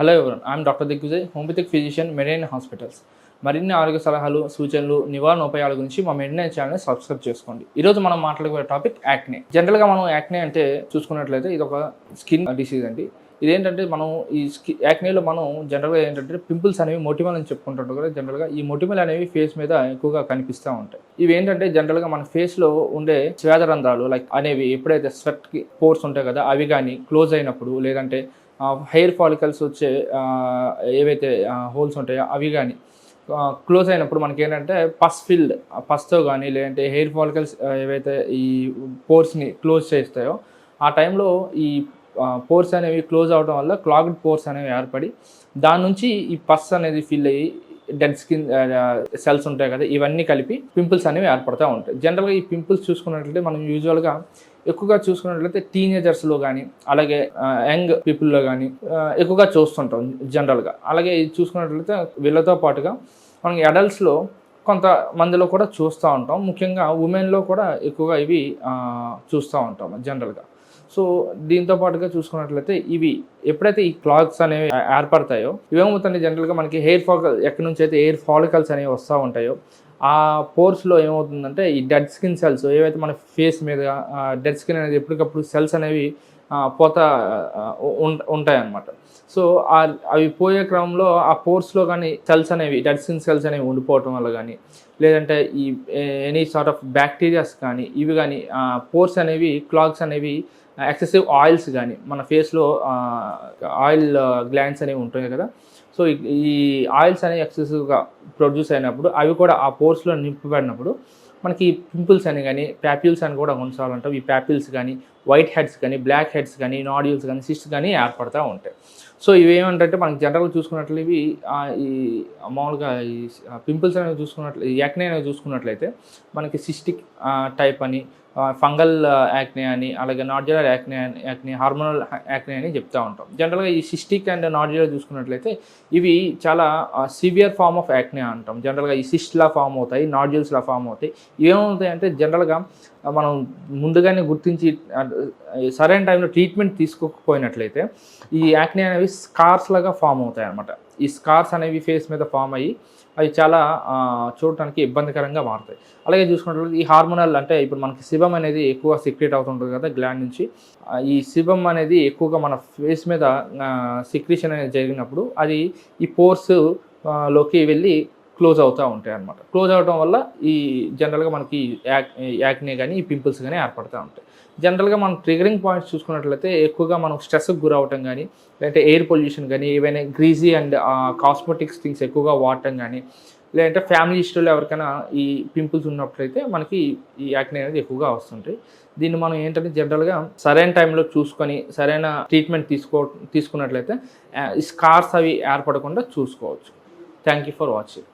Hello everyone I'm doctor Digvijay homeopathic physician marine hospitals మరిన్ని ఆరోగ్య సలహాలు సూచనలు నివారణ ఉపాయాల గురించి మా మెడినైన్ ఛానల్ సబ్స్క్రైబ్ చేసుకోండి. ఈరోజు మనం మాట్లాడుకునే టాపిక్ యాక్నే జనరల్గా మనం యాక్నే అంటే చూసుకున్నట్లయితే ఇది ఒక స్కిన్ డిసీజ్ అండి. ఇదేంటంటే మనం ఈ స్కి యాక్నేలో మనం జనరల్గా ఏంటంటే పింపుల్స్ అనేవి మొటిమల్ అని చెప్పుకుంటుంటాం కదా. జనరల్గా ఈ మొటిమల్ అనేవి ఫేస్ మీద ఎక్కువగా కనిపిస్తూ ఉంటాయి. ఇవి ఏంటంటే జనరల్గా మన ఫేస్లో ఉండే శ్వేతరంధ్రాలు లైక్ అనేవి ఎప్పుడైతే స్వెట్కి పోర్స్ ఉంటాయి కదా అవి కానీ క్లోజ్ అయినప్పుడు లేదంటే హెయిర్ ఫాలికల్స్ వచ్చే ఏవైతే హోల్స్ ఉంటాయో అవి కానీ క్లోజ్ అయినప్పుడు మనకి ఏంటంటే పస్ ఫిల్డ్ పస్తో కానీ లేదంటే హెయిర్ ఫాలికల్స్ ఏవైతే ఈ పోర్స్ని క్లోజ్ చేస్తాయో ఆ టైంలో ఈ పోర్స్ అనేవి క్లోజ్ అవడం వల్ల క్లాగ్డ్ పోర్స్ అనేవి ఏర్పడి దాని నుంచి ఈ పస్ అనేది ఫిల్ అయ్యి డెడ్ స్కిన్ సెల్స్ ఉంటాయి కదా ఇవన్నీ కలిపి పింపుల్స్ అనేవి ఏర్పడతా ఉంటాయి. జనరల్గా ఈ పింపుల్స్ చూసుకున్నట్లయితే మనం యూజువల్గా ఎక్కువగా చూసుకున్నట్లయితే టీనేజర్స్లో కానీ అలాగే యంగ్ పీపుల్లో కానీ ఎక్కువగా చూస్తుంటాం జనరల్గా అలాగే ఇది చూసుకున్నట్లయితే వీళ్ళతో పాటుగా మనం అడల్ట్స్లో కొంత మందిలో కూడా చూస్తూ ఉంటాం. ముఖ్యంగా ఉమెన్లో కూడా ఎక్కువగా ఇవి చూస్తూ ఉంటాం జనరల్గా సో దీంతో పాటుగా చూసుకున్నట్లయితే ఇవి ఎప్పుడైతే ఈ క్లాత్స్ అనేవి ఏర్పడతాయో ఇవేమవుతుంది జనరల్గా మనకి హెయిర్ ఫాల్ ఎక్కడి నుంచి అయితే హెయిర్ ఫాలికల్స్ అనేవి వస్తూ ఉంటాయో ఆ పోర్స్లో ఏమవుతుందంటే ఈ డెడ్ స్కిన్ సెల్స్ ఏవైతే మన ఫేస్ మీద డెడ్ స్కిన్ అనేది ఎప్పటికప్పుడు సెల్స్ అనేవి పోత ఆ, ఉం- ఉంటాయన్నమాట. సో అవి పోయే క్రమంలో ఆ పోర్స్లో కానీ సెల్స్ అనేవి డెడ్ సెల్స్ అనేవి ఉండిపోవటం వల్ల కానీ లేదంటే ఈ ఎనీ సార్ట్ ఆఫ్ బ్యాక్టీరియాస్ కానీ ఇవి కానీ పోర్స్ అనేవి క్లాగ్స్ అనేవి ఎక్సెసివ్ ఆయిల్స్ కానీ మన ఫేస్లో ఆయిల్ గ్లాండ్స్ అనేవి ఉంటాయి కదా. సో ఈ- ఈ ఆయిల్స్ అనేవి ఎక్సెసివ్గా ప్రొడ్యూస్ అయినప్పుడు అవి కూడా ఆ పోర్స్లో నింపబడినప్పుడు మనకి పింపుల్స్ అని కానీ ప్యాప్యూల్స్ అని కూడా కొనసాగాలంటాం ఈ ప్యాపిల్స్ కానీ వైట్ హెడ్స్ కానీ బ్లాక్ హెడ్స్ కానీ నాడ్యూల్స్ కానీ సిస్ట్ కానీ ఏర్పడతా ఉంటాయి. సో ఇవి ఏమంటే మనకి జనరల్గా చూసుకున్నట్లు ఇవి ఈ మామూలుగా ఈ పింపుల్స్ అనేవి చూసుకున్నట్లు యాక్నే అనేవి చూసుకున్నట్లయితే మనకి సిస్టిక్ టైప్ అని ఫంగల్ యాక్నే అని అలాగే నాడ్యులర్ యాక్నే అని యాక్నే హార్మోనల్ యాక్నే అని చెప్తా ఉంటాం. జనరల్గా ఈ సిస్టిక్ అండ్ నాడ్యులర్ చూసుకున్నట్లయితే ఇవి చాలా సివియర్ ఫామ్ ఆఫ్ యాక్నే అంటాం. జనరల్గా ఈ సిస్ట్లా ఫామ్ అవుతాయి నాడ్యూల్స్లా ఫామ్ అవుతాయి. ఇవేమవుతాయి అంటే జనరల్గా మనం ముందుగానే గుర్తించి సరైన టైంలో ట్రీట్మెంట్ తీసుకోకపోయినట్లయితే ఈ యాక్నే అనేవి స్కార్స్ లాగా ఫామ్ అవుతాయి అనమాట ఈ స్కార్స్ అనేవి ఫేస్ మీద ఫామ్ అయ్యి అవి చాలా చూడటానికి ఇబ్బందికరంగా మారుతాయి. అలాగే చూసుకున్నట్లయితే ఈ హార్మోనల్ అంటే ఇప్పుడు మనకి శివం అనేది ఎక్కువ సిక్రేట్ అవుతుంటుంది కదా గ్లాండ్ నుంచి. ఈ శివం అనేది ఎక్కువగా మన ఫేస్ మీద సిక్రీషన్ అనేది జరిగినప్పుడు అది ఈ పోర్స్లోకి వెళ్ళి క్లోజ్ అవుతూ ఉంటాయి అనమాట క్లోజ్ అవడం వల్ల ఈ జనరల్గా మనకి యాక్ యాక్నే కానీ ఈ పింపుల్స్ కానీ ఏర్పడుతూ ఉంటాయి. జనరల్గా మనం ట్రిగరింగ్ పాయింట్స్ చూసుకున్నట్లయితే ఎక్కువగా మనం స్ట్రెస్కి గురవటం కానీ లేదంటే ఎయిర్ పొల్యూషన్ కానీ ఏవైనా గ్రీజీ అండ్ కాస్మెటిక్స్ థింగ్స్ ఎక్కువగా వాడటం కానీ లేదంటే ఫ్యామిలీ హిస్టరీలో ఎవరికైనా ఈ పింపుల్స్ ఉన్నట్లయితే మనకి ఈ యాక్నే అనేది ఎక్కువగా వస్తుంటాయి. దీన్ని మనం ఏంటంటే జనరల్గా సరైన టైంలో చూసుకొని సరైన ట్రీట్మెంట్ తీసుకో తీసుకున్నట్లయితే ఈ స్కార్స్ అవి ఏర్పడకుండా చూసుకోవచ్చు. Thank you for watching.